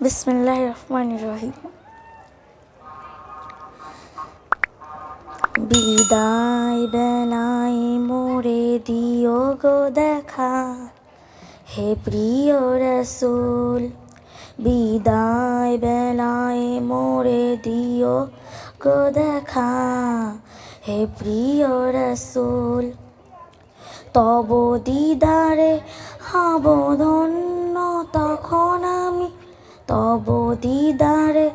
বিসমিল্লাহ রহমান রহিম বিদায় বেলায় মোরে দিও গো দেখা হে প্রিয় রসুল বিদায় বেলায় মোরে দিও গো দেখা হে প্রিয় রসুল তব দিদারে হব ধন্য তখন আমি তব দিদারে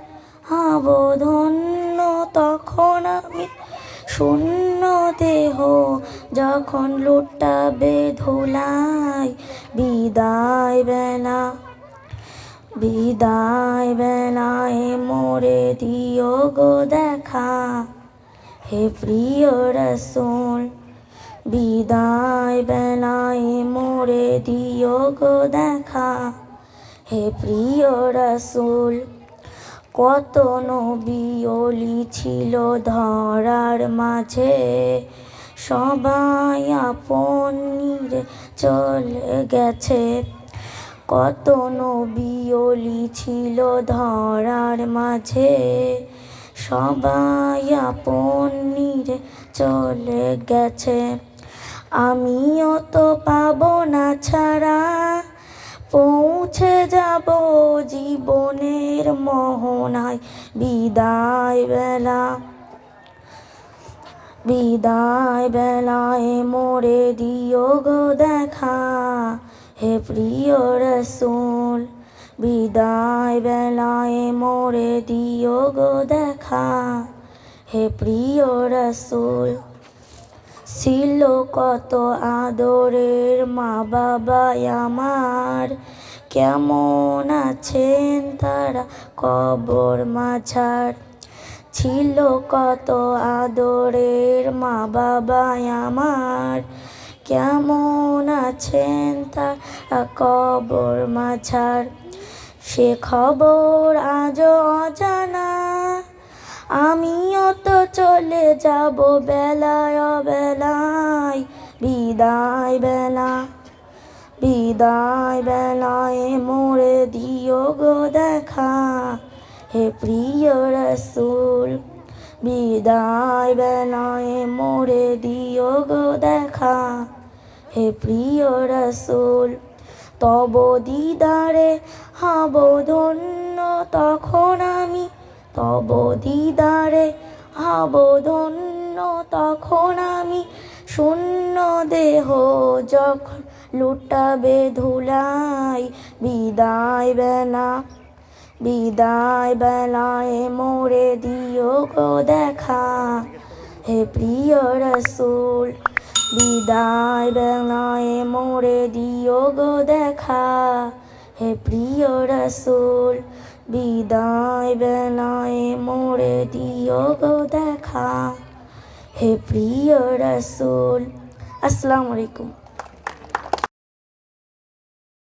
হব ধন্য, তখন আমি শূন্য দেহ যখন লুটাবে ধুলাই, বিদায় বেলা, বিদায় বেলায় মোরে দিও গো দেখা। হে প্রিয় রসুল, বিদায় বেলায় মোরে দিও গো দেখা। হে প্রিয় রাসুল, কত নবী ছিল ধরার মাঝে। সবাই আপন চলে গেছে। কত নবী ছিল ধরার মাঝে। সবাই আপন চলে গেছে। আমিও তো পাবো না ছাড়া। পৌঁছে যাব জীবনের মোহনায়। বিদায় বেলা, বিদায় বেলায় মোরে দিও গো দেখা। হে প্রিয় রসুল, বিদায় বেলায় মোরে দিও গো দেখা। হে প্রিয় রসুল, ছিল কত আদরের মা বাবা আমার। কেমন আছেন তারা? কবর মাঝার ছিল কত আদরের মা বাবা আমার। কেমন আছেন তারা? কবর মাঝার সে খবর আজ অজানা। আমিও তো চলে যাব বেলায় বেলায় বিদায় বেলা। বিদায় বেলায় মোরে দিও গো দেখা। হে প্রিয় রসুল, বিদায় বেলায় মোরে দিও গো দেখা। হে প্রিয় রসুল, তব দিদারে হব ধন্য তখন আমি। তব দিদারে হব ধন্য তখন আমি। শূন্য দেহ যখন লুটাবে ধুলাই, বিদায় বেলা, বিদায় বেলায় মোরে দিও গো দেখা। হে প্রিয় রসুল, বিদায় বেলায় মোরে দিও গো দেখা। হে প্রিয় রসুল, বিদায় বেলায় মোরে দিও গো দেখা। হে প্রিয় রসুল, আসসালামু আলাইকুম।